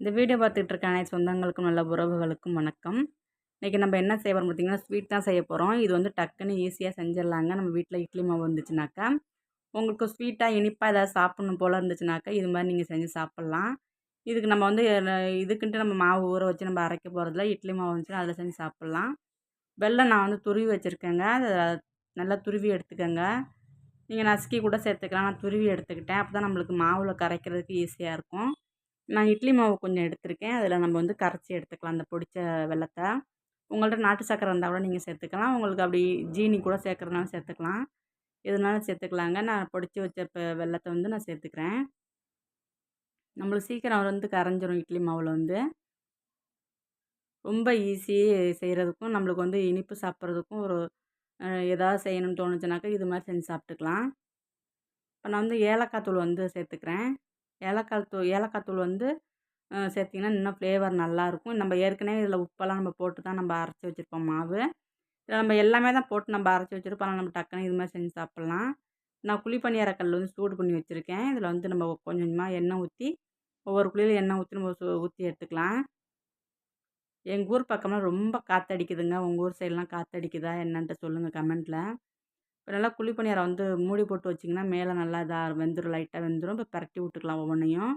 இந்த வீடியோ பார்த்துட்டு இருக்க அனைத்து சொந்தங்களுக்கும் நல்ல உறவுகளுக்கும் வணக்கம். இன்றைக்கி நம்ம என்ன செய்ய போகிறோம் பார்த்திங்கன்னா ஸ்வீட் தான் செய்ய போகிறோம் இது வந்து டக்குன்னு ஈஸியாக செஞ்சிடலாங்க. நம்ம வீட்டில் இட்லி மாவு இருந்துச்சுனாக்கா உங்களுக்கு ஸ்வீட்டாக இனிப்பாக ஏதாவது சாப்பிட்ணும் போல் இருந்துச்சுனாக்கா இது மாதிரி நீங்கள் செஞ்சு சாப்பிட்லாம். இதுக்கு நம்ம வந்து இதுக்குன்ட்டு நம்ம மாவு ஊற வச்சு நம்ம அரைக்க போகிறதில்ல இட்லி மாவு வந்துச்சுன்னா அதில் செஞ்சு சாப்பிட்லாம். வெள்ளம் நான் வந்து துருவி வச்சுருக்கேங்க. அதை நல்லா துருவி எடுத்துக்கோங்க. நீங்கள் நசுக்கி கூட சேர்த்துக்கலாம். நான் துருவி எடுத்துக்கிட்டேன். அப்போ தான் நம்மளுக்கு மாவில் கரைக்கிறதுக்கு ஈஸியாக இருக்கும். நான் இட்லி மாவு கொஞ்சம் எடுத்திருக்கேன். அதில் நம்ம வந்து கரைச்சி எடுத்துக்கலாம். அந்த பொடிச்ச வெள்ளத்தை உங்கள்கிட்ட நாட்டு சக்கரை இருந்தால் கூட நீங்கள் சேர்த்துக்கலாம். உங்களுக்கு அப்படி ஜீனி கூட சேர்க்குறதுனாலும் சேர்த்துக்கலாம். எதுனாலும் சேர்த்துக்கலாங்க. நான் பொடிச்சு வச்ச இப்போ வெள்ளத்தை வந்து நான் சேர்த்துக்கிறேன். நம்மளுக்கு சீக்கிரம் வந்து கரைஞ்சிரும் இட்லி மாவில் வந்து. ரொம்ப ஈஸி செய்கிறதுக்கும் நம்மளுக்கு வந்து இனிப்பு சாப்பிட்றதுக்கும் ஒரு எதாவது செய்யணும்னு தோணுச்சுனாக்கா இது மாதிரி செஞ்சு சாப்பிட்டுக்கலாம். இப்போ நான் வந்து ஏலக்காய் தூள் வந்து சேர்த்துக்கிறேன். ஏலக்காய் தூள் ஏலக்காய் தூள் வந்து சேர்த்திங்கன்னா இன்னும் ஃப்ளேவர் நல்லாயிருக்கும் நம்ம ஏற்கனவே இதில் உப்பெல்லாம் நம்ம போட்டு தான் நம்ம அரைச்சி வச்சுருப்போம் மாவு. இதில் நம்ம எல்லாமே தான் போட்டு நம்ம அரைச்சி வச்சுருப்போம். நம்ம டக்குன்னு இது மாதிரி செஞ்சு சாப்பிட்லாம். நான் குழி பணியார கல் வந்து சூடு பண்ணி வச்சுருக்கேன். இதில் வந்து நம்ம கொஞ்சம் கொஞ்சமாக எண்ணெய் ஊற்றி ஒவ்வொரு குழியில் எண்ணெய் ஊற்றி நம்ம ஊற்றி எடுத்துக்கலாம். எங்கள் ஊர் பக்கம்லாம் ரொம்ப காற்றடிக்குதுங்க உங்கள் ஊர் சைட்லாம் காற்றடிக்குதா என்னன்ட்டு சொல்லுங்கள் கமெண்ட்டில் இப்போ நல்லா குழி பணியாரம் வந்து மூடி போட்டு வச்சிங்கன்னா மேலே நல்லா இதாக வெந்துடும் லைட்டாக வெந்துடும் இப்போ பரட்டி விட்டுக்கலாம் ஒவ்வொன்றையும்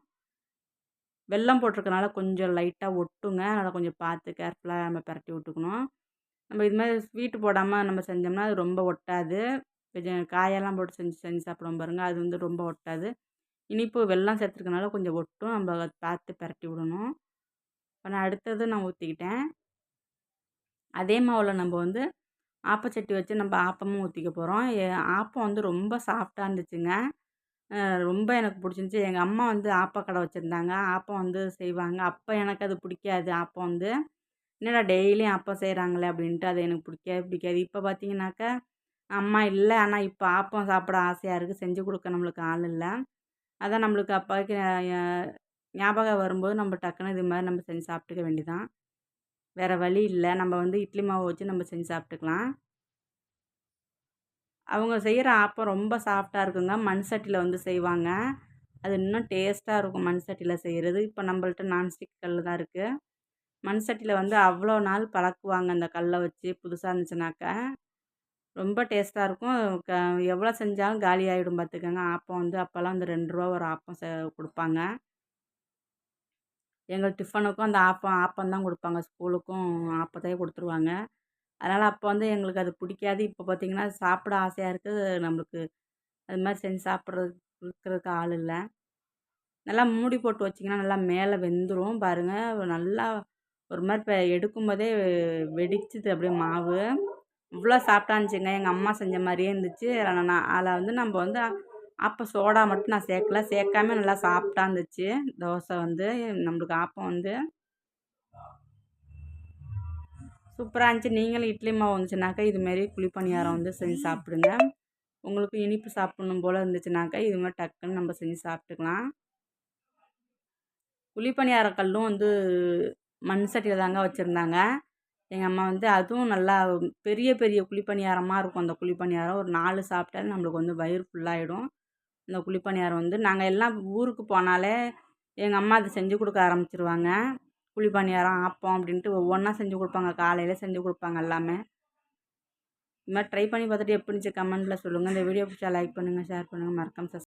வெல்லம் போட்டிருக்கனால கொஞ்சம் லைட்டாக ஒட்டுங்க. அதனால் கொஞ்சம் பார்த்து கேர்ஃபுல்லாக நம்ம பரட்டி விட்டுக்கணும். நம்ம இது மாதிரி ஸ்வீட்டு போடாமல் நம்ம செஞ்சோம்னா அது ரொம்ப ஒட்டாது. கொஞ்சம் காயெல்லாம் போட்டு செஞ்சு செஞ்சு சாப்பிடுவோம் பாருங்கள் அது வந்து ரொம்ப ஒட்டாது. இனிப்பு வெள்ளம் சேர்த்துருக்கனால கொஞ்சம் ஒட்டும். நம்ம பார்த்து பரட்டி விடணும். இப்போ நான் அடுத்தது நான் ஊற்றிக்கிட்டேன் அதே மாவில் நம்ம வந்து ஆப்பச்சட்டி வச்சு நம்ம ஆப்பமும் ஊற்றிக்க போகிறோம் ஆப்பம் வந்து ரொம்ப சாஃப்டாக இருந்துச்சுங்க. ரொம்ப எனக்கு பிடிச்சிருந்துச்சி. எங்கள் அம்மா வந்து ஆப்பக்கடை வச்சுருந்தாங்க. ஆப்பம் வந்து செய்வாங்க. அப்போ எனக்கு அது பிடிக்காது. ஆப்பம் வந்து என்னடா டெய்லியும் அப்பம் செய்கிறாங்களே அப்படின்ட்டு அது எனக்கு பிடிக்கவே பிடிக்காது. இப்போ பார்த்தீங்கன்னாக்கா அம்மா இல்லை. ஆனால் இப்போ ஆப்பம் சாப்பிட ஆசையாக இருக்குது செஞ்சு கொடுக்க நம்மளுக்கு ஆள் இல்லை. அதான் நம்மளுக்கு அப்பாவுக்கு ஞாபகம் வரும்போது நம்ம டக்குன்னு இது மாதிரி நம்ம செஞ்சு சாப்பிட்டுக்க வேண்டியதான் வேறு வழி இல்லை. நம்ம வந்து இட்லி மாவு வச்சு நம்ம செஞ்சு சாப்பிட்டுக்கலாம். அவங்க செய்கிற ஆப்பம் ரொம்ப சாஃப்டாக இருக்குங்க. மண் சட்டியில் வந்து செய்வாங்க. அது இன்னும் டேஸ்ட்டாக இருக்கும் மண் சட்டியில் செய்கிறது இப்போ நம்மள்ட்ட நான்ஸ்டிக் கல் தான் இருக்குது மண் சட்டியில் வந்து அவ்வளோ நாள் பழக்குவாங்க அந்த கல்லை வச்சு புதுசாக இருந்துச்சுனாக்கா. ரொம்ப டேஸ்ட்டாக இருக்கும். க எவ்வளோ செஞ்சாலும் காலி ஆகிடும் பார்த்துக்கோங்க ஆப்பம் வந்து அப்போல்லாம் வந்து ரெண்டு ரூபா ஒரு ஆப்பம் செ கொடுப்பாங்க. எங்கள் டிஃபனுக்கும் அந்த ஆப்பம் ஆப்பம் தான் கொடுப்பாங்க. ஸ்கூலுக்கும் ஆப்பத்தையே கொடுத்துருவாங்க. அதனால் அப்போ வந்து எங்களுக்கு அது பிடிக்காது. இப்போ பார்த்திங்கன்னா சாப்பிட ஆசையாக இருக்குது நம்மளுக்கு அது மாதிரி செஞ்சு சாப்பிட்றதுக்கு கொடுக்குறதுக்கு ஆள் இல்லை. நல்லா மூடி போட்டு வச்சிங்கன்னா நல்லா மேலே வெந்துடும் பாருங்கள் நல்லா ஒரு மாதிரி இப்போ எடுக்கும்போதே வெடிச்சுது அப்படியே மாவு. இவ்வளோ சாப்பிட்டா இருந்துச்சுங்க. எங்கள் அம்மா செஞ்ச மாதிரியே இருந்துச்சு. நான் அதில் வந்து நம்ம வந்து அப்போ சோடா மட்டும் நான் சேர்க்கல. சேர்க்காம நல்லா சாப்பிட்டா இருந்துச்சு. தோசை வந்து நம்மளுக்கு ஆப்பம் வந்து. சூப்பராக இருந்துச்சு. நீங்களும் இட்லி மாவு வந்துச்சுனாக்கா இதுமாரி குழிப்பணியாரம் வந்து செஞ்சு சாப்பிடுங்க. உங்களுக்கு இனிப்பு சாப்பிட்ணும் போல் இருந்துச்சுனாக்கா இது மாதிரி டக்குன்னு நம்ம செஞ்சு சாப்பிட்டுக்கலாம். குழிப்பணியார கல்லும் வந்து மண் சட்டியில் தாங்க வச்சுருந்தாங்க. எங்கள் அம்மா வந்து அதுவும் நல்லா பெரிய பெரிய குழிப்பணியாரமாக இருக்கும். அந்த குழிப்பணியாரம் ஒரு நாலு சாப்பிட்டாலும் நம்மளுக்கு வந்து வயிறு ஃபுல்லாகிடும் இந்த குழிப்பணியாரம் வந்து நாங்கள் எல்லாம் ஊருக்கு போனாலே எங்கள் அம்மா அதை செஞ்சு கொடுக்க ஆரம்பிச்சிருவாங்க. குழிப்பணியாரம் ஆப்பம் அப்படின்ட்டு ஒவ்வொன்றா செஞ்சு கொடுப்பாங்க. காலையில் செஞ்சு கொடுப்பாங்க எல்லாமே. இது மாதிரி ட்ரை பண்ணி பார்த்துட்டு எப்படி இருந்துச்சு கமெண்ட்டில் சொல்லுங்கள் இந்த வீடியோ பிடிச்சா லைக் பண்ணுங்கள் ஷேர் பண்ணுங்கள் மறக்காமல் சப்ஸ்